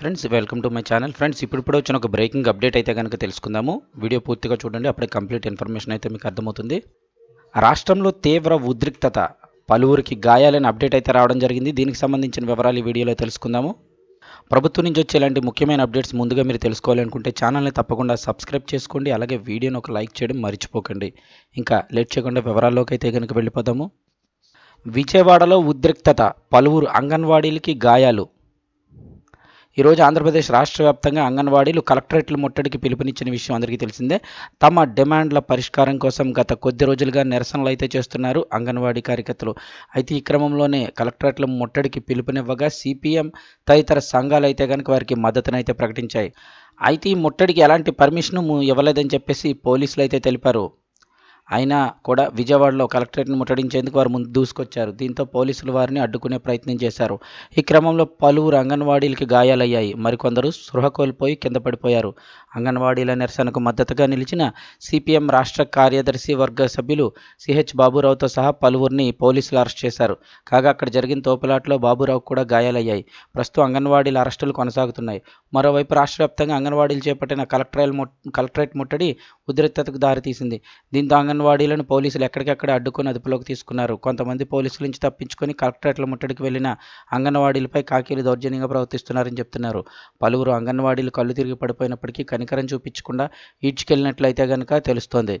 Friends welcome to my channel friends ఇప్పుడు వచ్చిన ఒక బ్రేకింగ్ అప్డేట్ అయితే కనుక తెలుసుకుందాము. వీడియో పూర్తిగా చూడండి అప్పుడే కంప్లీట్ ఇన్ఫర్మేషన్ అయితే మీకు అర్థమవుతుంది. రాష్ట్రంలో తీవ్ర ఉద్రిక్తత పలువురికి గాయాలని అప్డేట్ అయితే రావడం జరిగింది. దీనికి సంబంధించిన వివరాలు ఈ వీడియోలో తెలుసుకుందాము. ప్రభుత్వం నుంచి వచ్చే ఇలాంటి ముఖ్యమైన అప్డేట్స్ ముందుగా మీరు తెలుసుకోవాలనుకుంటే ఛానల్ని తప్పకుండా సబ్స్క్రైబ్ చేసుకోండి. అలాగే వీడియోని ఒక లైక్ చేయడం మర్చిపోకండి. ఇంకా లేట్ చేయకుండా వివరాల్లోకి అయితే కనుక వెళ్ళిపోదాము. విజయవాడలో ఉద్రిక్తత పలువురు అంగన్వాడీలకి గాయాలు ఈరోజు ఆంధ్రప్రదేశ్ రాష్ట్ర వ్యాప్తంగా అంగన్వాడీలు కలెక్టరేట్ల ముట్టడికి పిలుపునిచ్చిన విషయం అందరికీ తెలిసిందే. తమ డిమాండ్ల పరిష్కారం కోసం గత కొద్ది రోజులుగా నిరసనలు అయితే చేస్తున్నారు అంగన్వాడీ కార్యకర్తలు. అయితే ఈ క్రమంలోనే కలెక్టరేట్ల ముట్టడికి పిలుపునివ్వగా సిపిఎం తదితర సంఘాలు అయితే కనుక వారికి మద్దతునైతే ప్రకటించాయి. అయితే ఈ ముట్టడికి ఎలాంటి పర్మిషన్ ఇవ్వలేదని చెప్పేసి పోలీసులు అయితే తెలిపారు. అయినా కూడా విజయవాడలో కలెక్టరేట్ను ముట్టడించేందుకు వారు ముందు దూసుకొచ్చారు. దీంతో పోలీసులు వారిని అడ్డుకునే ప్రయత్నం చేశారు. ఈ క్రమంలో పలువురు అంగన్వాడీలకి గాయాలయ్యాయి. మరికొందరు స్పృహ కోల్పోయి కింద పడిపోయారు. అంగన్వాడీల నిరసనకు మద్దతుగా నిలిచిన సిపిఎం రాష్ట్ర కార్యదర్శి వర్గ సభ్యులు సిహెచ్ బాబురావుతో సహా పలువురిని పోలీసులు అరెస్ట్ చేశారు. కాగా అక్కడ జరిగిన తోపులాట్లో బాబురావు కూడా గాయాలయ్యాయి. ప్రస్తుతం అంగన్వాడీల అరెస్టులు కొనసాగుతున్నాయి. మరోవైపు రాష్ట్ర వ్యాప్తంగా అంగన్వాడీలు చేపట్టిన కలెక్టరేట్ కలెక్టరేట్ ముట్టడి ఉద్రిక్తతకు దారితీసింది. దీంతో అంగన్ అంగన్వాడీలను పోలీసులు ఎక్కడికక్కడ అడ్డుకొని అదుపులోకి తీసుకున్నారు. కొంతమంది పోలీసుల నుంచి తప్పించుకొని కలెక్టరేట్ల ముట్టడికి వెళ్ళిన అంగన్వాడీలపై కాకీలు దౌర్జన్యంగా ప్రవర్తిస్తున్నారని చెప్తున్నారు. పలువురు అంగన్వాడీలు కళ్ళు తిరిగి పడిపోయినప్పటికీ కనికరం చూపించకుండా ఈడ్చుకెళ్ళినట్లయితే కనుక తెలుస్తోంది.